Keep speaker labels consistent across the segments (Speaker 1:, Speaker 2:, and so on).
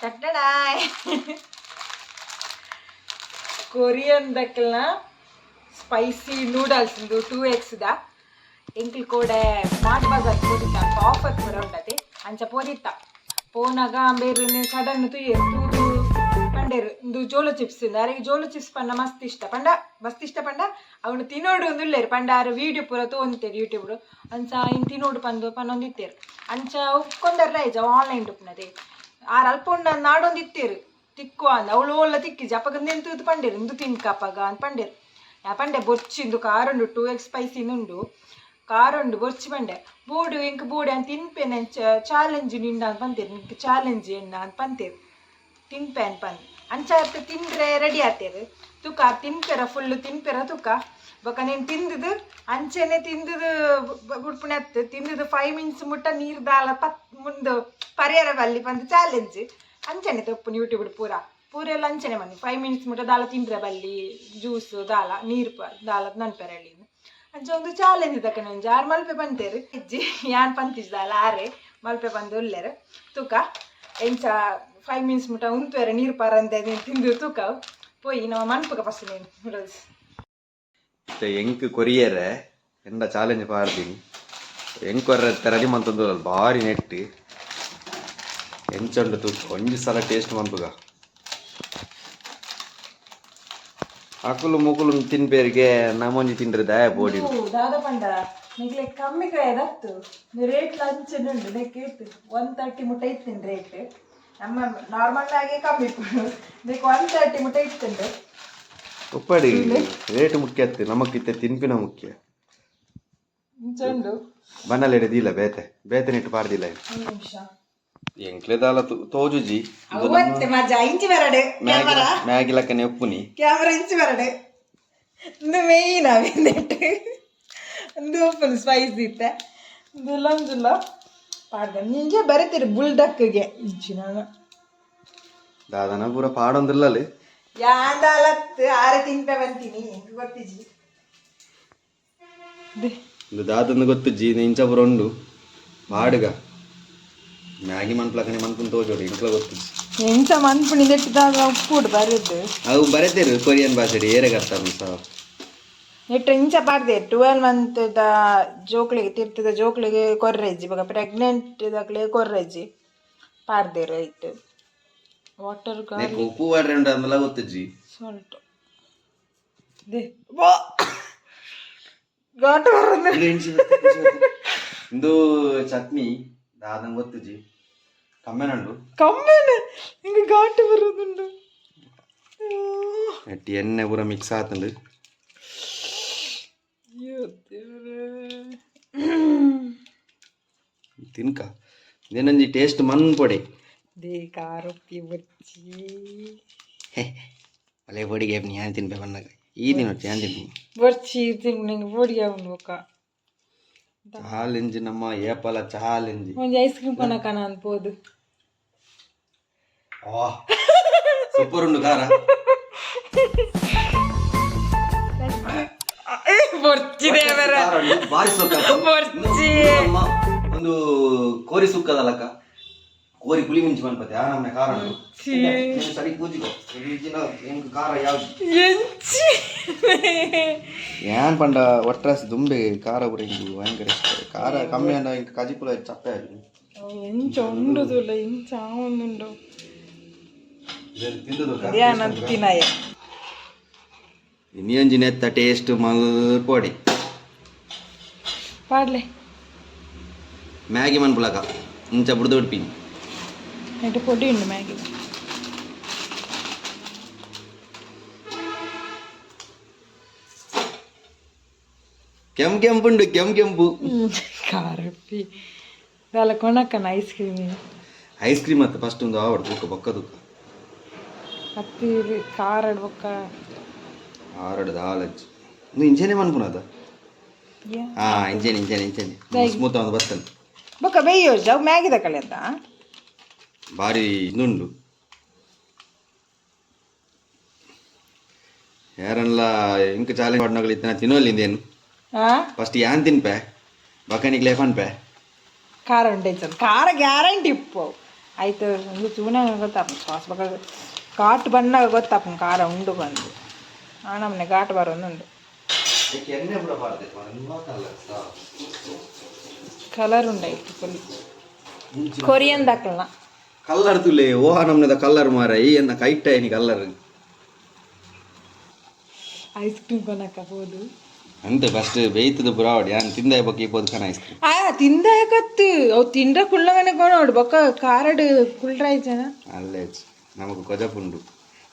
Speaker 1: ಕಟ್ಟಡಾಯ್ Korean ದಕ್ಕಲ್ನ spicy noodles ಇದು two ಎಕ್ಸ್ದ ಎಂಕ್ಲ್ ಕೂಡ smart Bazaar ಪೋದಿತ್ತ offer ಪೂರ ಉಂಟತಿ ಅಂಚ ಪೋದಿತ್ತ ಪೋನಾಗ ಬೇರೆ ಸಡನ್ ತುಯ್ಯರು ತೂದು ಪಂಡೇರು ಇಂದು ಜೋಲು ಚಿಪ್ಸ್ ಅರೆಗೆ ಜೋಲು ಚಿಪ್ಸ್ ಪಂಡ ಮಸ್ತ್ ಇಷ್ಟ ಪಂಡ ಮಸ್ತ್ ಇಷ್ಟ ಪಂಡ ಅವನು ತಿನ್ನೋಡು ಒಂದು ಉಳ್ಳೇರು ಪಂಡ ಆರ ವೀಡಿಯೋ ಪೂರ ತೋಂತೇರು ಯೂಟ್ಯೂಬ್ಡು ಅಂಚ ಇನ್ ತಿನ್ನೋಡು ಪಂದು ಪನ್ನೊಂದು ಇತ್ತೇರು ಅಂಚ ಉಕ್ಕೊಂಡರ್ ರೈಜ ಆನ್ಲೈನ್ ಡುಪ್ನದೆ ಆರು ಅಲ್ಪೊಂಡ ನಾಡೊಂದು ಇತ್ತೇರು ತಿಕ್ಕು ಅಂದ ಅವಳು ಒಳ್ಳೆ ತಿಕ್ಕಿ ಜಪಗ ನಿಂತು ಪಂಡೇರು ಇಂದು ತಿನ್ಕಪ್ಪಗ ಅಂತ ಪಂಡೇರು ಯಾ ಪಂಡೆ ಬೊಚ್ಚಿಂದು ಕಾರುಂಡು, ಟೂ ಎಕ್ಸ್ ಸ್ಪೈಸಿನುಂಡು ಕಾರುಂಡು ಬೊರ್ಚಿ ಪಂಡೆ ಬೋಡು ಇಂಕ ಬೂಡೆ ಅಂತ ತಿನ್ಪೇನೆ ಚಾಲೆಂಜ್ ನಿಂಡ ಅಂತ ಪಂತೇರು ನಿಂಕ ಚಾಲೆಂಜ್ ಎಣ್ಣ ಅಂತ ಪಂತೇರು ಅಂತ ಪಂದ್. ಅಂಚ ಅರ್ಥ ತಿಂದ್ರೆ ರೆಡಿ ಆತೇರು. ತುಕ, ತಿನ್ಪೆರ ಫುಲ್ಲು ತಿನ್ಪೆರ ತುಕ. ಬೊಕ ನೀನು ತಿಂದದು, ಅಂಚೆನೆ ತಿಂದದು ಗುಡ್ಪುಣೆ ಅತ್ತು. ತಿಂದದು ಫೈವ್ ಮಿನಿಟ್ಸ್ ಮುಟ್ಟ ನೀರು ದಾಲ ಪತ್, ಮುಂದು ಪರಿಹಾರ ಬಲ್ಲಿ ಬಂದು ಚಾಲೆಂಜ್ ಅಂಚನೆ ತಪ್ಪು ಯೂಟ್ಯೂಬ್ ಪೂರ ಪೂರ. ಎಲ್ಲ ಅಂಚನೆ ಬನ್ನಿ ಫೈವ್ ಮಿನಿಟ್ಸ್ ಮುಟ್ಟ ದಾಲ ತಿಂದ್ರೆ ಬಲ್ಲಿ ಜ್ಯೂಸ್ ದಾಲ, ನೀರು ಪ, ದಾಲ ನನ್ಪೆರ ಅಲ್ಲಿ ಅಂಚ ಒಂದು ಚಾಲೆಂಜ್ ತಕ್ಕ ನಂಜಿ ಆರು ಮಲ್ಪೆ ಬಂತೇರಿ ಇಜ್ಜಿ, ಯಾನ್ ಪಂತಿಜ್ ದಾಲ, ಆರೆ ಮಲ್ಪೆ ಬಂದು ಉಲ್ಲೇರು. ತೂಕ, ಎಂಚ ಫೈವ್ ಮಿನಿಟ್ಸ್ ಮುಟ್ಟ ಉಂತುವರೆ ನೀರು ಪಾರ ನೀನು ತಿಂದು ತೂಕ ಪೋಯಿ ನಮ್ಮ ಮನ್ಪುಗ ಫಸ್ಟ್ ನೀನು ನೂಡಲ್ಸ್
Speaker 2: ಮತ್ತೆ ಎಂಕ್ ಕೊರಿಯರೆ ಎಂಡ ಚಾಲೆಂಜ್ ಪಾಡ್ತೀನಿ ಎಂಕ್ ಕೊರ್ರೆ ರೆಡಿ ಮಂತಂದು ಭಾರಿ ನೆಟ್ ಎಂಚಂಡು ತು ಒಂಜಿ ಸಲ ಟೇಸ್ಟ್ ಮಂಪುಗ ಅಕುಲು ಮುಕುಲು ತಿನ್ಪೇರಿಗೆ ನಮೊಂಜಿ ತಿಂದ್ರೆ ದಯ ಬೋಡಿ
Speaker 1: ದಾದ ಪಂಡ ನಿಗ್ಲೆ ಕಮ್ಮಿ ಕಾಯ ದತ್ತು ರೇಟ್ ಲಂಚ್ ಉಂಡು ನೆಕ್ ಇತ್ತು ಒನ್ ತರ್ಟಿ ಮುಟ್ಟ ಇತ್ತಿನ ರೇಟ್ ನಮ್ಮ ನಾರ್ಮಲ್ ಆಗಿ ಕಮ್ಮಿ. ನೆಕ್ ಒನ್ ತರ್ಟಿ ಮುಟ್ಟ ಇತ್ತುಂಡು
Speaker 2: ಉಪ್ಪಡಿ ರೇಟ್ ಮುಖ್ಯ ಅತ್ತೆ ನಮಕ್ಕಿತ್ತೆ ತಿನ್ಪಿನ ಮುಖ್ಯ.
Speaker 1: ಚಂಡು
Speaker 2: ಬನ್ನಲೆ ಹಿಡಿದಿಲ್ಲ ಬೇತೆ. ಬೇತೆ ನಿಟ್ಟು ಪಾಡ್ದಿಲ್ಲ
Speaker 1: ನಿಮಿಷ.
Speaker 2: ಎಂಕ್ಲೆದಾಲ ತೋಜುಜಿ
Speaker 1: ಅವತ್ತೆ ಮಜಾ ಇಂಚಿ ಬರಡೆ.
Speaker 2: ಮ್ಯಾಗಿ ಮ್ಯಾಗಿ ಲಕ್ಕನೆ ಉಪ್ಪುನಿ
Speaker 1: ಕ್ಯಾಮರಾ ಇಂಚಿ ಬರಡೆ. ಒಂದು ಮೇಯ್ನ ಬೆಂದೆಟ್ಟು ಒಂದು ಓಪನ್ ಸ್ಪೈಸ್ ಇತ್ತೆ. ದುಲ್ಲಂ ದುಲ್ಲ ಪಾಡ್ದೆ. ನಿಂಗೆ ಬರೀತೀರಿ ಬುಲ್ಡಕ್ಗೆ ಇಂಚಿ ನಾನು.
Speaker 2: ದಾದನ ಪೂರ ಪಾಡೊಂದಿಲ್ಲಲ್ಲಿ.
Speaker 1: ಯಾಂದಾಲತ್ತು ಆರೆ ತಿಂಪೆ ಬಂತೀನಿ ಗೊತ್ತಿಜ್ಜಿ.
Speaker 2: ಇದು ದಾದನ ಗೊತ್ತು ಜಿ ಇಂಚ ಪೂರ ಉಂಡು. ಪಾಡುಗ ಮ್ಯಾಗಿ ಮನ್ಪ್ಲಕನೆ ಮನ್ಪುನ್ ತೋಜೋಡು ಇಂಕ್ಲ ಗೊತ್ತು
Speaker 1: ಎಂಚ ಮನ್ಪುಣಿ ನೆಟ್ಟಿದಾಗ ಉಪ್ಪುಡು ಬರೆದು.
Speaker 2: ಅವು ಬರೆತೇರು ಕೊರಿಯನ್ ಭಾಷೆಡಿ ಏರೆ ಕರ್ತಾರ ಸಹ
Speaker 1: ನೆಟ್ಟು ಇಂಚ ಪಾಡ್ದೆ ಟ್ವೆಲ್ ಮಂತ್ ಜೋಕ್ಳಿಗೆ ತಿರ್ತದ ಜೋಕ್ಳಿಗೆ ಕೊರ್ರೆಜ್ಜಿ ಇವಾಗ ಪ್ರೆಗ್ನೆಂಟ್ ದಾಗ್ಲೆ ಕೊರ್ರೆಜ್ಜಿ. ಪಾಡ್ದೇರು ಆಯ್ತು
Speaker 2: ಉಪ್ಪು ವಾಡ್ರೆ ಉಂಡು ಅಂದಲ್ಲ ಗೊತ್ತು ಜಿ
Speaker 1: ಸಾಲ್ಟ್ ದೇ ವಾ ಘಾಟ್ ಬರೋದು
Speaker 2: ಇಂದು ಚಟ್ನಿ ದಾದನ್ ಗೊತ್ತು ಜಿ ಕಮ್ಮೆನಂಡು
Speaker 1: ಕಮ್ಮೆನೆ ಹಿಂಗೆ ಗಾಟ ಬರೋದುಂಡು
Speaker 2: ಅಟ್ಟಿ ಎಣ್ಣೆ ಪೂರ ಮಿಕ್ಸ್ ಆತಂಡು ತಿನ್ಕ. ಇದೇನಂಜಿ ಟೇಸ್ಟ್ ಮನ್ ಪೊಡೆ
Speaker 1: ದೇ ಕಾರೊಪ್ಪಿ ಬಚ್ಚಿ
Speaker 2: ಅಲೆ ಪೊಡಿಗೆ ಯಾನ್ ತಿನ್ಬೆ ಬನ್ನಾಗ ಈ ದಿನ ಯಾನ್ ತಿನ್ನಿ
Speaker 1: ಬರ್ಚಿ ತಿಂಗೆ ಬೋಡಿ ಅವನು ಒಕ್ಕ
Speaker 2: ಚಾಲೆಂಜ್ ನಮ್ಮ ಏಪಲ ಚಾಲೆಂಜ್
Speaker 1: ಒಂಜಿ ಐಸ್ ಕ್ರೀಮ್ ಕೊನಕನ ಅನ್ಬೋದು
Speaker 2: ಸೂಪರ್ ಉಂಡು ಖಾರ
Speaker 1: ಬರ್ಚಿದೆ
Speaker 2: ಬಾರಿ ಸೊಕ್ಕ
Speaker 1: ಬರ್ಚಿ
Speaker 2: ಒಂದು ಕೋರಿ ಸುಕ್ಕದಲ್ಲಕ್ಕ ಕೋರಿ ಪುಳಿ ಮುಂಚಿ ಬಂದ್ಪತ್ತೆ ಆ ನಮ್ಮನೆ ಖಾರ ಉಂಟು ನೀನು ಸರಿ ಕೂಜಿಗೋ ಈಗಿನ ಹೆಂಗ್ ಖಾರ ಯಾವ್ದು
Speaker 1: ಎಂಚಿ
Speaker 2: ಏನ್ ಪಂಡ ಒಟ್ರಾಸಿ ದುಂಬೆ ಖಾರ ಪುರ ಹಿಂಗು ಭಯಂಕರ ಇಷ್ಟ ಖಾರ ಕಮ್ಮಿ ಅಂಡ ಹಿಂಗೆ ಕಜಿಪುಲ ಚಪ್ಪೆ ಆಗಿ
Speaker 1: ಎಂಚ ಉಂಡುದಿಲ್ಲ ಇಂಚ ಒಂದುಂಡು
Speaker 2: ತಿಂದದು
Speaker 1: ಧ್ಯಾನ ತಿನಾಯ
Speaker 2: ಇನ್ನೊಂಜಿ ನೆತ್ತ ಟೇಸ್ಟ್ ಮಲ್ಪೊಡಿ
Speaker 1: ಪಾಡ್ಲೆ
Speaker 2: ಮ್ಯಾಗಿ ಮನ್ಪುಲಕ ಇಂಚ ಬುಡ್ದು ಉಡ್ಪಿನಿ
Speaker 1: ನೆಟ್ಟು ಪೊಡಿ ಉಂಡು ಮ್ಯಾಗಿ
Speaker 2: ಕೆಂಪ್ ಕೆಂಪುಂಡು ಕೆಂಪ್ ಕೆಂಪು
Speaker 1: ಕಾರಪ್ಪಿ ದಾಲ ಕೊನಕನ ಐಸ್ ಕ್ರೀಮ್
Speaker 2: ಐಸ್ ಕ್ರೀಮ್ ಮತ್ತೆ ಫಸ್ಟ್ ಒಂದು ಆವಡ್ ತೂಕ ಬೊಕ್ಕ ತೂಕ
Speaker 1: ಹತ್ತಿ ಖಾರ ಬೊಕ್ಕ
Speaker 2: ಆರಡು ದಾಲಜ್ಜಿ ಒಂದು ಇಂಚನೆ ಮನ್ಪುನದ ಹಾ ಇಂಚನೆ ಇಂಚನೆ ಇಂಚನೆ ಸ್ಮೂತ್ ಒಂದು ಬರ್ತನೆ
Speaker 1: ಬೊಕ್ಕ ಬೇಯ್ಯೋ ಜಾವ್ ಮ್ಯಾಗಿ ತಕೊಳ್ಳಿ ಅಂತ
Speaker 2: ಭಾರಿ ಇದುಂಡು ಯಾರನ್ಲ ಇಂಕ ಚಾಲೆಂಜ್ ಮಾಡ್ನಗಳು ಇತ್ತನ ತಿನ್ನೋಲ್ಲಿಂದೇನು
Speaker 1: ಹಾ
Speaker 2: ಫಸ್ಟ್ ಯಾನ್ ತಿನ್ಪೆ ಬಕನಿಗೆ ಲೇಫನ್ಪೆ
Speaker 1: ಖಾರ ಉಂಟೆ ಖಾರ ಗ್ಯಾರಂಟಿ ಇಪ್ಪು ಆಯ್ತು ಒಂದು ಚೂನಾಗ ಗೊತ್ತಾಪ ಸಾಸ್ ಬೇಕಾಗ ಘಾಟ್ ಬಂದಾಗ ಗೊತ್ತಾಪ ಖಾರ ಉಂಡು ಬಂದು ಆ ನಮ್ಮನೆ ಘಾಟ್ ಬರೋನುಂಡು
Speaker 2: ಅದಕ್ಕೆ ಎಣ್ಣೆ ಬಿಡಬಾರ್ದು ಕಲರ್
Speaker 1: ಕಲರ್ ಉಂಡಾಯ್ತು ಫುಲ್ ಕೊರಿಯನ್ ದಾಕಲ್ನ
Speaker 2: ಕಲ್ಲರ್ ತುಲೆ ಓಹ ನಮ್ನದ ಕಲ್ಲರ್ ಮಾರ ಈ ಎನ್ನ ಕೈಟ್ ಏನಿ ಕಲ್ಲರ್.
Speaker 1: ಐಸ್ ಕ್ರೀಮ್ ಕೊನಕ ಹೋದು
Speaker 2: ಅಂತ ಫಸ್ಟ್ ಬೇಯ್ತದ ಬುರಾವಡಿ ಯಾನ್ ತಿಂದ ಬಗ್ಗೆ ಇಪ್ಪದು ಕನ ಐಸ್ ಕ್ರೀಮ್
Speaker 1: ಆ ತಿಂದ ಕತ್ತು ಅವು ತಿಂದ್ರ ಕುಳ್ಳಗನೆ ಕೊನೋಡು ಬೊಕ್ಕ ಕಾರಡ್ ಕುಳ್ರಾಯ್ಚನ
Speaker 2: ಅಲ್ಲೇ ನಮಗ ಕೊಜಪುಂಡು.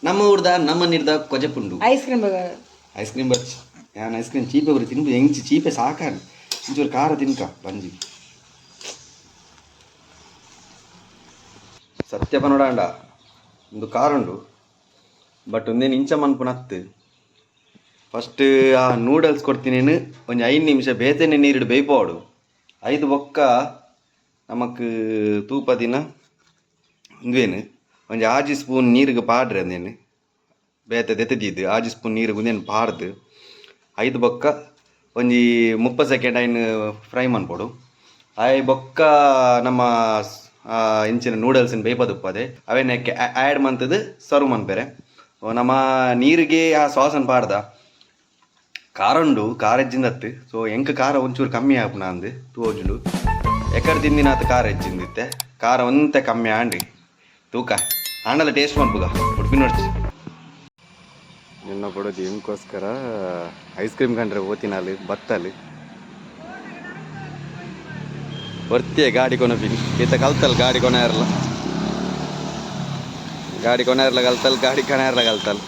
Speaker 2: ನಮ್ಮ ಊರ್ದ ನಮ್ಮ ನಿರ್ದ ಕೊಜಪುಂಡು.
Speaker 1: ಐಸ್ ಕ್ರೀಮ್ ಬಗ
Speaker 2: ಐಸ್ ಕ್ರೀಮ್ ಬಚ್ ಯಾನ್ ಐಸ್ ಕ್ರೀಮ್ ಚೀಪೆ ಬರಿ ತಿನ್ಬು ಹೆಂಗ್ ಚೀಪೆ ಸಾಕಾನ್. ಇಂಚೂರು ಖಾರ ತಿನ್ಕ ಬಂಜಿ ಸತ್ಯ ಪನೋಡಾಂಡ ಒಂದು ಕಾರ್ ಉಂಡು ಬಟ್ ಒಂದೇನು ಇಂಚ ಮನ್ಪುನತ್ತು. ಫಸ್ಟ್ ಆ ನೂಡಲ್ಸ್ ಕೊಡ್ತೀನಿ ಒಂದು ಐದು ನಿಮಿಷ ಬೇತನೆ ನೀರಿಡು ಬೇಯ್ಪೋಡು. ಐದು ಬೊಕ್ಕ ನಮಕ್ ತೂಪ ದಿನ ಒಂದೇನು ಒಂದು ಆಜಿ ಸ್ಪೂನ್ ನೀರಿಗೆ ಪಾಡ್ರಿ ಅಂದೇನು ಬೇತೆ ತೆತ್ತಿದ್ದು ಆಜಿ ಸ್ಪೂನ್ ನೀರಿಗೆ ಒಂದೇನು ಪಾಡ್ದು. ಐದು ಬೊಕ್ಕ ಒಂಜಿ ಮುಪ್ಪ ಸೆಕೆಂಡ್ ಐನು ಫ್ರೈ ಮನ್ಪೊಡು. ಐ ಬೊಕ್ಕ ನಮ್ಮ ಇಂಚಿನ ನೂಡಲ್ಸಿನ ಬೇಯ್ಪದುಪ್ಪದೆ ಅವೇನಕ್ಕೆ ಆ್ಯಡ್ ಮಂತದ್ದು ಸರ್ವ್ ಬೇರೆ ನಮ್ಮ ನೀರಿಗೆ ಆ ಸಾಸನ್ ಪಾಡ್ದ. ಖಾರ ಉಂಡು ಖಾರ ಹೆಚ್ಚಿಂದತ್ತು ಸೊ, ಎಂಕ ಖಾರ ಒಂಚೂರು ಕಮ್ಮಿ ಆಪುನ ಅಂದು ತೂಜುಂಡು ಎಕಡೆ ತಿಂದಿನಾತ ಖಾರ ಹೆಚ್ಚಿಂದಿತ್ತೆ ಖಾರ ಒಂತೆ ಕಮ್ಮಿ ಆಂಡಿ ತೂಕ. ಆಂಡಲ ಟೇಸ್ಟ್ ಮನ್ಪುಗ ಉಡುಪಿ ನೋಡ್ಚಿ. ನಿನ್ನ ಕೊಡೋದು ಹೆಂಗೋಸ್ಕರ ಐಸ್ ಕ್ರೀಮ್ ಕಂಡ್ರೆ ಓತಿನಲ್ಲಿ ಬತ್ತಲ್ಲಿ. ಬರ್ತೀಯ ಗಾಡಿ ಕೊನ ಬಿನ್ ಈತ ಕಲ್ತಲ್ ಗಾಡಿ ಕೊನೆ ಇರಲ್ಲ ಗಾಡಿ ಕೊನೆ ಇರಲ್ಲ ಕಲ್ತಲ್ ಗಾಡಿ ಕಣ ಇರಲ್ಲ ಕಲ್ತಲ್.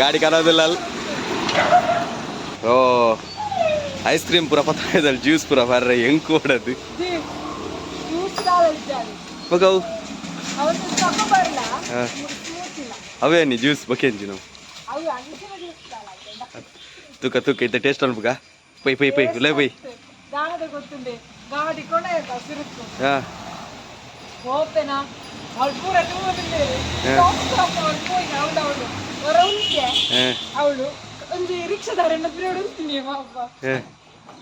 Speaker 2: ಗಾಡಿ ಕಾಣೋದಿಲ್ಲ ಅಲ್ಲಿ. ಓ ಐಸ್ ಕ್ರೀಮ್ ಪೂರ ಪತ್ತಾಯದಲ್ಲಿ ಜ್ಯೂಸ್ ಪೂರ ಬರ್ರೆ ಹೆಂಗ್ ಕೊಡೋದು ಮಗವು. ಅವೇ ನೀ ಜ್ಯೂಸ್ ಬಕೆಂಜಿ ನಾವು. ತೂಕ ತೂಕ ಇದ್ದ ಟೇಸ್ಟ್ ಅನ್ಬೇಕ ಪೈ ಪೈ ಪೈ ಲೇ ಪೈ.
Speaker 1: ಅವಳು ಒಂದು ರಿಕ್ಷಾದಾರನ್ನ ಬಿಡೋಡು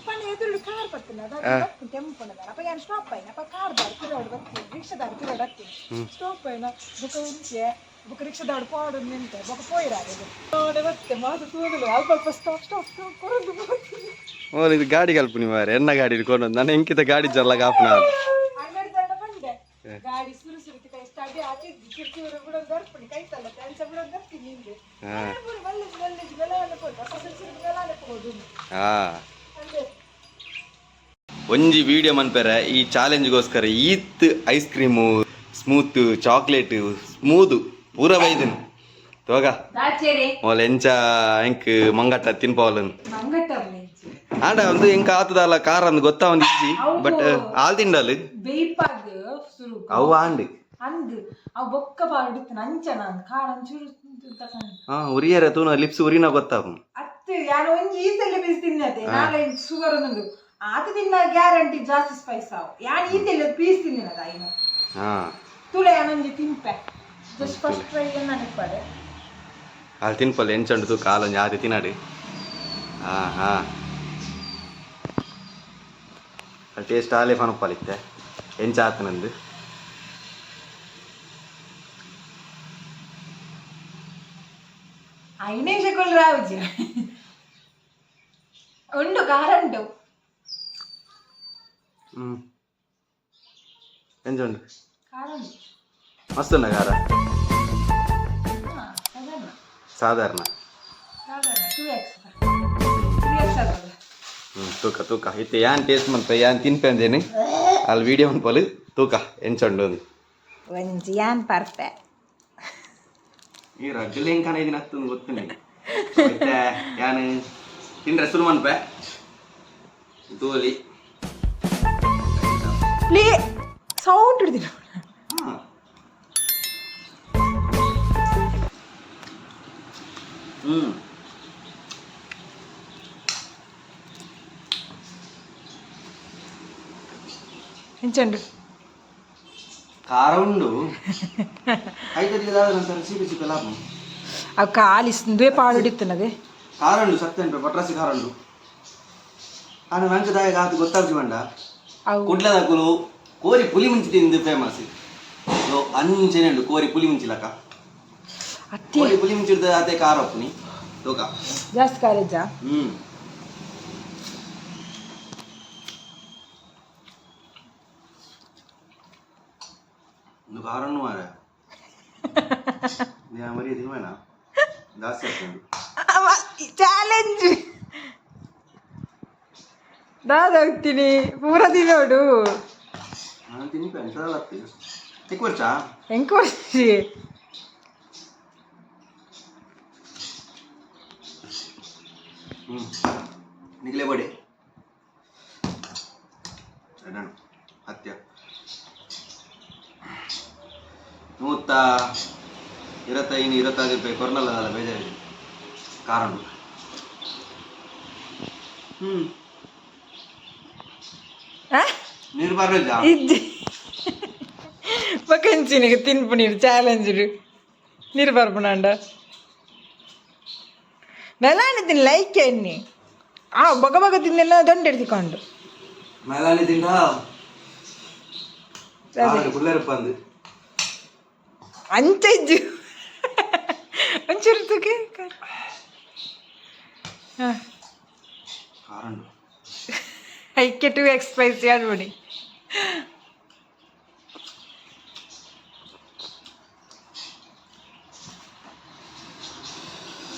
Speaker 1: ಅಂತೀನಿ ಅಪ್ಪ
Speaker 2: ಹಾ
Speaker 1: ಪಣ ಎದುರು ಕಾರ್ ಬರ್ತೀನಿ ಅದ
Speaker 2: ಹಾ.
Speaker 1: ಟೆಂಪು ಪಣದಾರ ಅಪ್ಪ ಏನು ಸ್ಟಾಪ್ ಆಯ್ನ ಅಪ್ಪ ಕಾರ್ ದಾರ ಪಿರೋಡು ಬರ್ತೀನಿ ರಿಕ್ಷಾದಾರ ಪಿರೋಡು ಹತ್ತೀನಿ ಸ್ಟಾಪ್ ಆಯ್ನ ಬುಕ್ಕ ಉಂಚೆ ಬುಕ್ಕ ರಿಕ್ಷಾದಾಡು ಪಾಡು ನಿಂತೆ ಬುಕ್ಕ ಪೋಯಿರಾಗ ನೋಡಿ ಬತ್ತೆ ಮಾತು ತೂದಲು ಅಲ್ಪ ಅಲ್ಪ ಸ್ಟಾಪ್ ಸ್ಟಾಪ್ ಸ್ಟಾಪ್ ಕೊರದು ಬರ್ತೀನಿ
Speaker 2: ಓ ಇದು ಗಾಡಿ ಕಲ್ಪನಿ ಮಾರೆ ಎನ್ನ ಗಾಡಿ ಇಟ್ಕೊಂಡು ನಾನು ಹೆಂಕಿತ ಗಾಡಿ ಜಲ್ಲ ಕಾಪನ
Speaker 1: ಹನ್ನೆರಡು ದಂಡ ಬಂದೆ ಗಾಡಿ ಸುರು ಸುರುತಿ ಕೈ ಸ್ಟಾಡಿ ಹಾಕಿದ್ವಿ ಕಿರ್ಕಿವರು ಬಿಡೋದು ದರ್ಪಣಿ ಕೈ ತಲ್ಲ ಕೆಲಸ ಬಿಡೋದು ದರ್ತೀನಿ ಹಿಂದೆ
Speaker 2: ಹಾ
Speaker 1: ಮಲ್ಲೇಜ್ ಮಲ್ಲೇಜ್ ಬೆಲೆ ಅನ್ಕೊಂಡು ಹೊಸ ಸಿರು ಬೆಲೆ ಅನ್ಕೋದು
Speaker 2: ಹಾ
Speaker 1: ಅಂದ್ರೆ
Speaker 2: ಒಂಜಿ ವಿಡಿಯೋ ಮನ್ಪೆರೆ ಈ ಚಾಲೆಂಜ್ಗೋಸ್ಕರ ಈತ್ ice cream smooth chocolate smooth ಪೂರ ಬೈದನು. ತೋಗ? ಓಲ್ ಎಂಚ ಎಂಕ್ ಮಂಗಟ್ಟ ತಿನ್ಪವಲನ್ ಆಂಡ ಒಂದು ಎಂಕ ಆತದಲ್ಲ ಕಾರ್ ಅಂದ್ ಗೊತ್ತಾ ಒಂದು ಇಜ್ಜಿ ಬಟ್ ಆಲ್ ತಿಂಡಲ್ ಅವು ಆಂಡ್ ಹಾ ಉರಿಯರ ತೂನ ಲಿಪ್ಸ್ ಉರಿನ ಗೊತ್ತಾವು
Speaker 1: ಯಾರು ಒಂಜಿ ಈ ಸಲ ತಿನ್ನದೆ ನಾಳೆ ಶುಗರ್ ಒಂದೊಂದು ಆತ ತಿನ್ನ ಗ್ಯಾರಂಟಿ ಜಾಸ್ತಿ ಸ್ಪೈಸ್ ಆವು ಯಾನ್ ಈ ತೆಲ್ಲ ಪೀಸ್ ತಿನ್ನಿನದ ಇನ್ನು
Speaker 2: ಹಾ
Speaker 1: ತುಳೆ ಯಾನೊಂಜಿ ತಿಂಪೆ ಜಸ್ಟ್ ಫಸ್ಟ್ ಟ್ರೈ ನೆನಪಾಡೆ
Speaker 2: ಅಲ್ಲಿ ತಿನ್ಪಲ್ ಎಂಚಂಡು ತೂಕ ಹಾಲೊಂದು ಯಾವ್ದು ತಿನ್ನಾಡಿ ಹಾ ಹಾ ಅಲ್ಲಿ ಟೇಸ್ಟ್ ಆಲೆ ಪನಪ್ಪಲಿತ್ತೆ ಎಂಚ ಆತನಂದು
Speaker 1: ಐದು ನಿಮಿಷಗಳು ರಾವುಜಿ ಉಂಡು ಖಾರ ಟೂ ಎಕ್ಸ್ ತ್ರೀ ಎಕ್ಸ್ ಆಗ್ತದೆ
Speaker 2: ಹ್ಮ್ ತೂಕ ತೂಕ. ಇತ್ತೆ ಯಾನ್ ಟೇಸ್ಟ್ ಮಂತ ಯಾನ್ ತಿನ್ಪೆ ಅಂದೇನಿ ಅಲ್ಲಿ ವಿಡಿಯೋ ಅನ್ಪಲು ತೂಕ ಎಂಚಂಡು ಒಂದು
Speaker 1: ಒಂಜಿ ಯಾನ್ ಪರ್ಪೆ
Speaker 2: ಈ ರಜ್ಜಲ್ಲಿ ಹೆಂಗ್ ಕಾಣ ಇದೀನಿ ಆಗ್ತದೆ ಗೊತ್ತು ನಿಂಗೆ ಮತ್ತೆ ಯಾನ್ ತಿಂದ್ರೆ ಶುರು ಮನ್ಪೆ ತೋಲಿ.
Speaker 1: ಪ್ಲೇ ಸೌಂಡ್ ಹಿಡ್ದಿನ
Speaker 2: ಹಾ ಹ್ಮ್
Speaker 1: ಹೆಂಚಂಡು
Speaker 2: ಖಾರ ಉಂಡು ಐದು ನಂತರ ಸಿಪಿ ಸಿಪಿ ಲಾಭ
Speaker 1: ಅವು ಕಾಲಿಸ್ದೇ ಪಾಡುಡಿತ್ತನದೆ
Speaker 2: ಕಾರಂಡು ಸತ್ಯಂಪೆ ಪಟ್ರಾಸಿ ಕಾರಂಡು ಆನ ನಂಕ ದಾಯಗ ಆತು ಗೊತ್ತಾಗ್ತಿ ಬಂಡ
Speaker 1: ಅವು
Speaker 2: ಕುಡ್ಲದಕ್ಕಲು ಕೋರಿ ಪುಲಿ ಮುಂಚಿ ತಿಂದು ಫೇಮಸ್ ಅಂಚೆನೆ ಉಂಡು ಕೋರಿ ಪುಲಿ ಮುಂಚಿಲಕ
Speaker 1: ಅತ್ತಿ
Speaker 2: ಕೋರಿ ಪುಲಿ ಮುಂಚಿಡ್ದ ಅದೇ ಕಾರಪ್ಪನಿ ತೋಕ
Speaker 1: ಜಾಸ್ತಿ ಕಾಲೇಜಾ
Speaker 2: ಹ್ಮ್ ಒಂದು ಕಾರನ್ನು ಮಾರ ನೀ ಮರಿ ತಿನ್ಬೇಡ ಜಾಸ್ತಿ ಆಗ್ತದೆ
Speaker 1: ಚಾಲೆಂಜ್ ನಾನು ಹೋಗ್ತೀನಿ. ಪೂರ ನೋಡು.
Speaker 2: ನಾನು ತಿನ್ನಿಪೇನೆ ಸರಳ ಆಗ್ತದೆ ಚಿಕ್ಕ ವರ್ಷ?
Speaker 1: ಹೆಂಗೆ
Speaker 2: ಹ್ಞೂ ನಿಗಲೇ ಬಡಿ ಹತ್ಯ. ನೂತ್ತ ಇರತ್ತೈದು ಇರತ್ತಾರು ರೂಪಾಯಿ ಕೊರ್ನಲ್ಲ ಬೇಜಾರಿದೆ. ಕಾರಣ. ಹ್ಞೂ ನೀರು ಬರಲಿಲ್ಲ
Speaker 1: ಇಜ್ಜಿ ಪಕ್ಕಂಚಿನಿಗೆ ತಿನ್ಪು ನೀರು ಚಾಲೆಂಜ್ ನೀರು ಬರ್ಪುನಾಂಡ ನೆಲಾಣಿದ್ದೀನಿ ಲೈಕ್ ಎಣ್ಣಿ ಆ ಬಗ ಬಗ ತಿಂದೆಲ್ಲ ದೊಂಡೆಡ್ತಿಕೊಂಡು
Speaker 2: ಮೇಲಾನೆ ತಿಂಡ ಕುಳ್ಳರಪ್ಪ ಅಂದು
Speaker 1: ಅಂಚ ಇಜ್ಜು ಒಂಚೂರು ತುಗೆ ಹಾಂ
Speaker 2: ಕಾರಣ
Speaker 1: ಐಕೆ ಟು ಎಕ್ಸ್ಪೈಸಿ ಆಡ್ಬಿಡಿ ಟೈಮರ್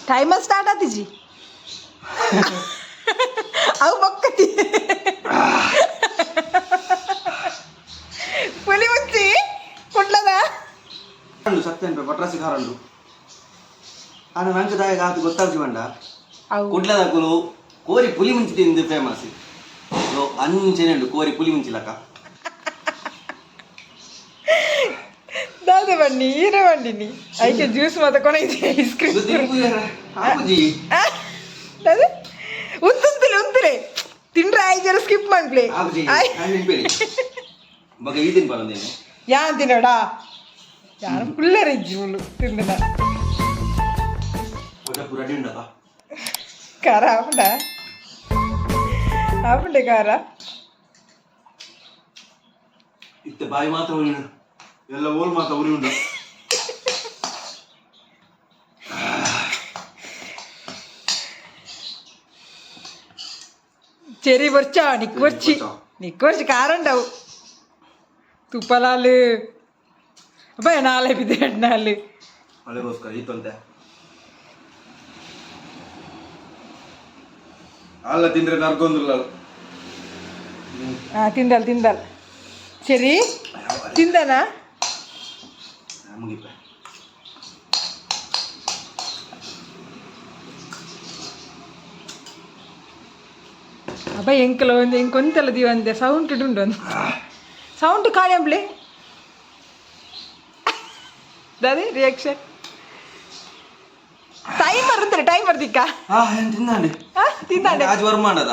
Speaker 1: टाइमच స్టార్ట్ आहे तिची अहो बघ
Speaker 2: పులి వచ్చి కుట్లదా సత్యం పట్రాసి కారండు అని వెంకదాయ కాదు గొత్తాల్సి
Speaker 1: వెండ
Speaker 2: కుట్లదకులు కోరి పులి మించి తింది ఫేమస్ అంచెనండు కోరి పులి మించి లెక్క
Speaker 1: ದಾದ ಬನ್ನಿ ಈರ ಬಂಡಿನಿ ಐಕೆ ಜ್ಯೂಸ್ ಮಾತ ಕೊನೆಗೆ ಐಸ್ ಕ್ರೀಮ್
Speaker 2: ಇದು ತಿನ್ನುವುದೇ ಆಪುಜಿ
Speaker 1: ಅದೇ ಉಂತುಂತಲೆ ಉಂತಲೆ ತಿಂಡ್ರೆ ಐದು ಜನ ಸ್ಕಿಪ್ ಮಾಡ್ಲಿ
Speaker 2: ಆಪುಜಿ ನಾನು ನೆನ್ಪೇರಿ ಮಗ ಈ ದಿನ ಬಂದೇನೆ
Speaker 1: ಯಾನ್ ತಿನ್ನೋಡಾ ಯಾರು ಫುಲ್ಲರ್ ಇಜ್ಜಿ ಮುಳ್ಳು ತಿಂದಿನ
Speaker 2: ಒಟ್ಟ ಪೂರ ರೆಡಿ ಉಂಡಲ್ಲ
Speaker 1: ಖಾರ ಆಪುಂಡ ಆಪುಂಡೆ ಖಾರ
Speaker 2: ಇತ್ತ ಬಾಯಿ ಮಾತ್ರ ಉರಿ ಉಂಡು ಎಲ್ಲ ಓಲ್ ಮಾತ ಉರಿ
Speaker 1: ಉಂಟು ചെറിയ കുറച്ചോ നിക്ക് കുറച്ച് നിക്ക് കുറച്ച് കാറുണ്ടാവും തുപ്പലാല് അപ്പൊ എണ്ണാല്
Speaker 2: ഇത് എണ്ണാല് ಅಲ್ಲ ತಿಂದ್ರೆ ನರ್ಗೊಂದಿಲ್ಲ
Speaker 1: ಹಾ ತಿಂದಲ್ ತಿಂದಲ್ ಸರಿ ತಿಂದನಾ
Speaker 2: ಮುಗಿಪ
Speaker 1: ಅಬ್ಬ ಎಂಕಲ ಒಂದು ಎಂಕೊಂತಲ್ಲ ದೀವ ಅಂದೆ ಸೌಂಡ್ ಉಂಡು ಒಂದು. ಸೌಂಡ್ ಖಾಲಿ ಅಂಬ್ಲಿ. ದಾದಿ ರಿಯಾಕ್ಷನ್ ಟೈಮರ್ ಅಂತಾರೆ ಟೈಮರ್ ದಿಕ್ಕ?
Speaker 2: ಹಾ ಏನ್ ತಿಂದಾಂಡಿ
Speaker 1: ತಿಂದಾಂಡೆ
Speaker 2: ಆಜ್ ವರ್ಮ ಮಾಡದ?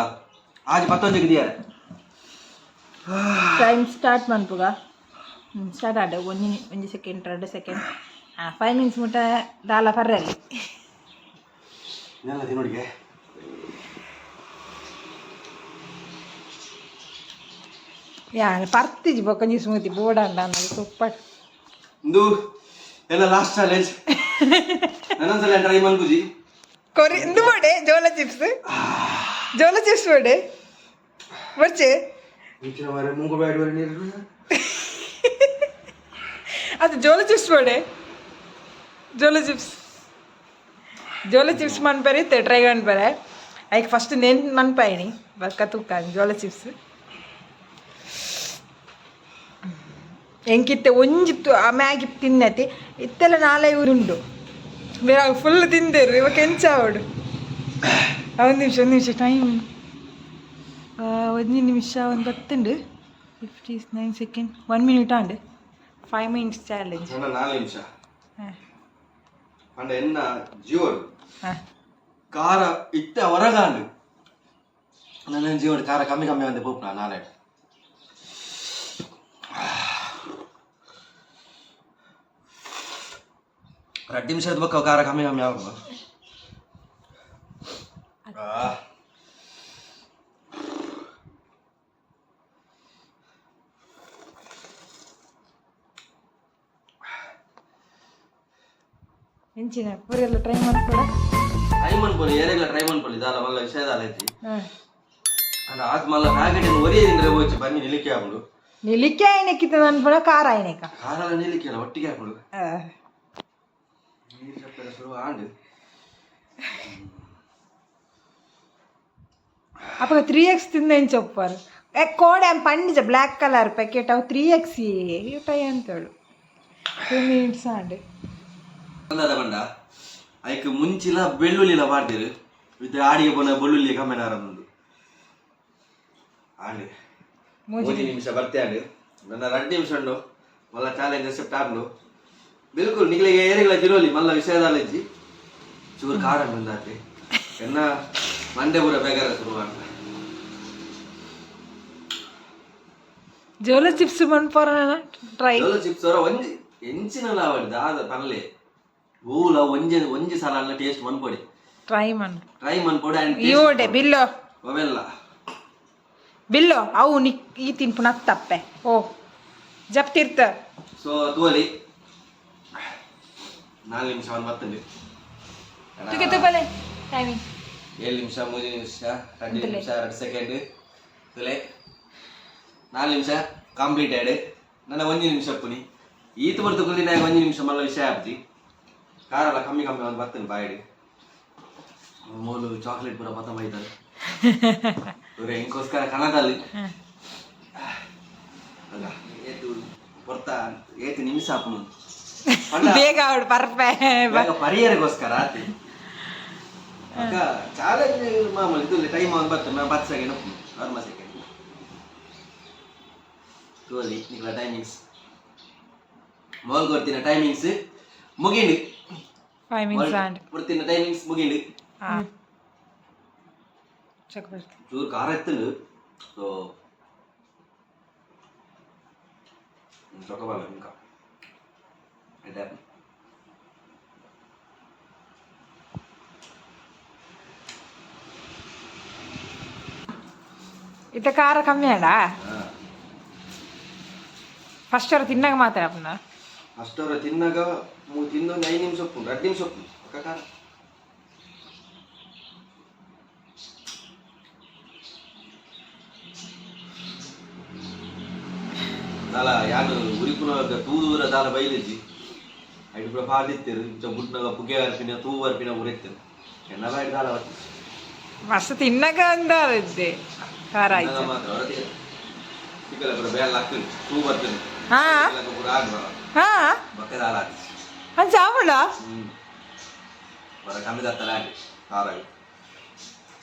Speaker 2: ಆಜ್ ಪತ್ತೊಂದು ಗಿದಿಯಾರೆ
Speaker 1: ಟೈಮ್ ಸ್ಟಾರ್ಟ್ ಮಾಡ್ಪುಗ ಸ್ಟಾರ್ಟ್ ಆಡ ಒಂದು ಒಂದು ಸೆಕೆಂಡ್ ಎರಡು ಸೆಕೆಂಡ್ ಹಾಂ ಫೈವ್ ಮಿನಿಟ್ಸ್ ಮುಟ್ಟ ದಾಲ ಪರ್ರಲ್ಲಿ
Speaker 2: ಇದೆಲ್ಲ ತಿನ್ನೋಡಿಗೆ
Speaker 1: ಯಾ ಪರ್ತಿಜಿ ಬೊಕ್ಕಂಜಿ ಸ್ಮೂತಿ ಬೋಡಂಡ ಅನ್ನೋದು ಸೂಪರ್
Speaker 2: ಇಂದು ಎಲ್ಲ ಲಾಸ್ಟ್ ಚಾಲೆಂಜ್ ನನ್ನೊಂದ್ಸಲ ಟ್ರೈ ಮಲ್ಪುಜಿ
Speaker 1: ಕೊರಿ ಇಂದು ಬೋಡೆ ಜೋಳ ಚಿಪ್ಸ್ ಜೋಳ ಚಿಪ್ಸ್ ಬೋಡೆ ಬರ್ಚೆ
Speaker 2: ಇಂಚಿನ ಮಾರೆ ಮುಂಗು ಬ್ಯಾಡಿ ನೀರು
Speaker 1: ಅದು ಜೋಳ ಚಿಪ್ಸ್ ಬೋಡೆ. ಜೋಳ ಚಿಪ್ಸ್ ಜೋಳ ಚಿಪ್ಸ್ ಮನ್ಪೇರಿ ಟ್ರೈ ಮನ್ಪೇರೆ ಐಕ್ ಫಸ್ಟ್ ನೆನ್ ಮನ್ಪಾಯಿನಿ. ಬರ್ಕ ತೂಕ ಜೋಳ ಚಿಪ್ಸ್ ಎಂಕಿತ್ತೆ ಒಂಜಿತ್ತು, ಆ ಮ್ಯಾಗಿ ತಿನ್ನತಿ. ಇತ್ತೆಲ್ಲ ನಾಳೆ ಬೇರೆ ಫುಲ್ ತಿಂದೇರು ಇವಾಗ ಕೆಂಚಾವಡು ಒಂದು ನಿಮಿಷ ಒಂದು ನಿಮಿಷ ಟೈಮ್ ಒಂದು ನಿಮಿಷ, ಒಂದು ಹತ್ತುಂಡು fifty nine second one minute and five minutes challenge
Speaker 2: ನನ್ನ ನಾಲ್ಕು ನಿಮಿಷ
Speaker 1: ಹಾಂ
Speaker 2: ಅಂಡ ಎನ್ನ ಜೀವಡು
Speaker 1: ಹಾಂ
Speaker 2: ಖಾರ ಇತ್ತ ಹೊರಗಾಂಡು ನನ್ನ ಜೀವನ ಖಾರ ಕಮ್ಮಿ ಕಮ್ಮಿ ಅಂತ ಪೋಪ್ ನಾ ನಾಳೆ ಎರಡು ನಿಮಿಷದ ಬಕ್ಕ ಖಾರ ಕಮ್ಮಿ ಕಮ್ಮಿ ಆಗುವ
Speaker 1: ಹೆಂಚಿನ ಪೂರಿ ಎಲ್ಲ ಟ್ರೈ ಮಾಡ್ಕೊಡ
Speaker 2: ಟ್ರೈ ಮಾಡ್ಕೊಳ್ಳಿ ಏರೆಲ್ಲ ಟ್ರೈ ಮಾಡ್ಕೊಳ್ಳಿ ದಾಲ ಮಲ್ಲ ವಿಷಯ ದಾಲ ಐತಿ
Speaker 1: ಹಾಂ
Speaker 2: ಅಂದ್ರೆ ಆದ್ ಮಲ್ಲ ಪ್ಯಾಕೆಟ್ ಒರಿಯದಿಂದ್ರೆ ಹೋಯ್ತು ಬನ್ನಿ ನಿಲಿಕೆ ಹಾಕೊಂಡು
Speaker 1: ನಿಲಿಕೆ ಆಯ್ನೆಕ್ಕಿತ್ತು ನನ್ನ ಪುಡ ಖಾರ ಆಯ್ನೆಕ
Speaker 2: ಖಾರ ಎಲ್ಲ ನಿಲಿಕೆ ಅಲ್ಲ ಒಟ್ಟಿಗೆ ಹಾಕೊಂಡು ನೀರು ಚಪ್ಪರ ಶುರು ಆಂಡು
Speaker 1: ಅಪ್ಪ ತ್ರೀ ಎಕ್ಸ್ ತಿಂದ ಹೆಂಚ ಒಪ್ಪಾರು ಏ ಕೋಡೆ ಪಂಡಿಜ ಬ್ಲ್ಯಾಕ್ ಕಲರ್ ಪ್ಯಾಕೆಟ್ ಅವು three X tie ಅಂತೇಳು two minutes and
Speaker 2: ಅಂದಾದ ಬಂಡ ಅದಕ್ಕೆ ಮುಂಚಿಲ ಬೆಳ್ಳುಳ್ಳಿಲ ಮಾಡ್ತೀರಿ ಇದು ಆಡಿಗೆ ಬಂದ ಬೆಳ್ಳುಳ್ಳಿ ಕಮ್ಮಿನ ಆರೊಂದು ಆಡಿ ಮೂರು ನಿಮಿಷ ಬರ್ತ್ಯಾಡು ನನ್ನ ರೆಂಡು ನಿಮಿಷ ಉಂಡು. ಮಲ್ಲ ಚಾಲೆಂಜ್ ಅಕ್ಸೆಪ್ಟ್ ಆಗ್ಲು. ಬಿಲ್ಕುಲ್ ನಿಗಳಿಗೆ ಏರಿಗಳ ತಿರುವಲ್ಲಿ ಮಲ್ಲ ವಿಷಯದಾಲೆಜ್ಜಿ. ಚೂರು ಕಾಡ ಬಂದಾತೆ ಎನ್ನ ಮಂಡೆ ಪೂರ ಬೇಗರೆ ಶುರು ಅಂತ
Speaker 1: ಜೋಲ ಚಿಪ್ಸ್ ಮನ್ಪೋರ ಟ್ರೈ.
Speaker 2: ಜೋಲ ಚಿಪ್ಸ್ ಅವರ ಒಂಜಿ ಎಂಚಿನ ಅವಡ್ದು ಆದ ಪಲ್ಲೆ ಒಂಜಿ ಸಲ ಅಲ್ಲ ಟೇಸ್ಟ್ ಮನ್ಪೊಡಿ
Speaker 1: ಟ್ರೈ ಮನ್
Speaker 2: ಟ್ರೈ ಮನ್ಪೊಡಿ ಅಂಡ್
Speaker 1: ಇವಡೆ ಬಿಲ್ಲೋ.
Speaker 2: ಅವೆಲ್ಲ.
Speaker 1: ಬಿಲ್ಲೋ ಅವು ನಿ ಈ ತಿನ್ ಪುನಃ ತಪ್ಪೆ ಓ ಜಪ್ತಿರ್ತ.
Speaker 2: ಸೊ ತೋಲಿ ನಾಲ್ಕು ನಿಮಿಷ ಒಂದು ಬರ್ತದೆ
Speaker 1: ತುಕೆ ತುಪಲೆ. ಟೈಮಿಂಗ್
Speaker 2: ಏಳು ನಿಮಿಷ ಮೂರು ನಿಮಿಷ ಎರಡು ನಿಮಿಷ ಎರಡು ಸೆಕೆಂಡ್ ತುಲೆ ನಾಲ್ಕು ನಿಮಿಷ ಕಂಪ್ಲೀಟೆಡ್ ನನ್ನ ಒಂದು ನಿಮಿಷ ಪುನಿ. ಈತ ಬರ್ತು ಕುಲ್ಲಿ ನಾ ಒಂದು ನಿಮಿಷ ಮಲ್ಲ ವಿಷಯ ಆಗ್ತಿ ಖಾರ ಎಲ್ಲ ಕಮ್ಮಿ ಕಮ್ಮಿ ಒಂದು ಬರ್ತೇನೆ ಬಾಯಿಡಿ ಮೂಲು ಚಾಕ್ಲೇಟ್ ಪೂರ ಪತ ಬೈತಾರೆ. ಇವ್ರು ಹೆಂಗೋಸ್ಕರ ಕನ್ನಡದಲ್ಲಿ. ಅಲ್ಲ ಏತು ಬರ್ತಾ ಏತು ನಿಮಿಷ ಹಾಪುನು
Speaker 1: ಬೇಗ ಅವಳು ಪರ್ಪೆ
Speaker 2: ಇವಾಗ ಪರಿಹಾರಗೋಸ್ಕರ ಆತಿ. ಅಕ್ಕ ಚಾಲೆಂಜ್ ಮಾಮೂಲಿ ಇದು ಟೈಮ್ ಒಂದು ಬರ್ತದೆ ನಾನು ಬತ್ತು ಸೆಕೆಂಡ್ ಅರ್ಮ ಸೆಕೆಂಡ್ ತೋರಿ ನಿಗಳ ಟೈಮಿಂಗ್ಸ್ ಮೊಲ್ ಕೊಡ್ತಿನ timings ಮುಗಿಂಡು
Speaker 1: five minutes and
Speaker 2: ಕೊಡ್ತಿನ timings ಮುಗಿಂಡು
Speaker 1: ಹಾಂ ಚೆಕ್ ಬರ್ತೀನಿ
Speaker 2: ಚೂರು ಖಾರ ಎತ್ತಲು ಸೊ ಚೊಕಬಲ್ಲ ఇంకా అంటే
Speaker 1: ಇತ್ತ ಖಾರ ಕಮ್ಮಿ ಅಲ್ಲ ಫಸ್ಟ್ ಅವ್ರು ತಿನ್ನಾಗ ಮಾತ್ರ ಅಪ್ಪನ
Speaker 2: ಅಷ್ಟವ್ರ ತಿನ್ನಾಗ ಮೂ ತಿನ್ನೊಂದು ಐದು ನಿಮಿಷ ಉಪ್ಪು ಎರಡು ನಿಮಿಷ ಉಪ್ಪು ಅಕ್ಕ ಖಾರ ದಾಲ ಯಾರು ಉರಿಪುನ ತೂರ ದಾಲ ಬೈಲಿಜ್ಜಿ ಐದು ಕೂಡ ಪಾಲಿತ್ತಿರು ಇಂಚ ಪುಗೆ ಅರ್ಪಿನ ತೂ ಅರ್ಪಿನ ಉರಿತ್ತಿರು. ಎನ್ನ ಐದು ದಾಲ ಬರ್ತಿ
Speaker 1: ಮಸ್ತ್ ತಿನ್ನಾಗ ಅಂದಾರಿದ್ದೆ ಖಾರ ಆಯ್ತು.
Speaker 2: ಮಾತ್ರ ಸಿಕ್ಕಲ್ಲ ಬೇಡ ಹಾಕ್ತೀನಿ ತೂ ಬರ್ತೀನಿ
Speaker 1: ಹಾ.
Speaker 2: ಪುರ
Speaker 1: ಹಾ
Speaker 2: ಬಕ್ಕೆ ದಾಲ ಹಾಕಿ
Speaker 1: ಅದು ಚಾವಳ
Speaker 2: ಹ್ಮ್. ಬರ ಕಮ್ಮಿ ದತ್ತಲ ಆಗಿ ಆರಾಗಿ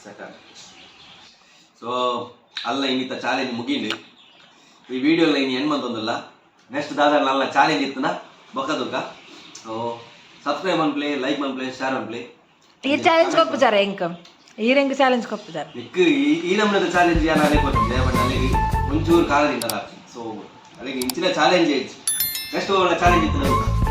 Speaker 2: ಸೆಟ್ ಆಗಿ ಸೊ ಅಲ್ಲ ಇನ್ನಿತ್ತ ಚಾಲೆಂಜ್ ಮುಗಿಂಡು ಈ ವಿಡಿಯೋಲ್ಲ ಇನ್ನು ಹೆಣ್ಣು ಬಂತೊಂದಲ್ಲ ನೆಕ್ಸ್ಟ್ ದಾದ ನನ್ನ ಚಾಲೆಂಜ್ ಇತ್ತನ ಬೊಕ್ಕದುಕ ಸೊ ಸಬ್ಸ್ಕ್ರೈಬ್ ಅನ್ಪ್ಲೇ ಲೈಕ್ ಅನ್ಪ್ಲೇ ಶೇರ್ ಅನ್ಪ್ಲೇ
Speaker 1: ಈ ಚಾಲೆಂಜ್ ಕೊಪ್ಪುಜಾರ ಹೆಂಗ್ ಈ ರೆಂಗ್ ಚಾಲೆಂಜ್ ಕೊಪ್ಪುಜಾರ
Speaker 2: ನಿಕ್ ಈ ಈ ನಮ್ಮನೆ ಚಾಲೆಂಜ್ ಏನು ಅಲ್ಲಿಗೆ ಗೊತ್ತಿದೆ ಬಟ್ ಅಲ್ಲಿಗೆ ಒಂಚೂರು ಕಾಲದಿಂದ ಸೊ ಅಲ್ಲಿಗೆ ಇಂಚಿನ ಚಾಲೆಂಜ್ ಐತಿ నెక్స్ట్ ఛాలెంజ్ ఇస్తున్నాను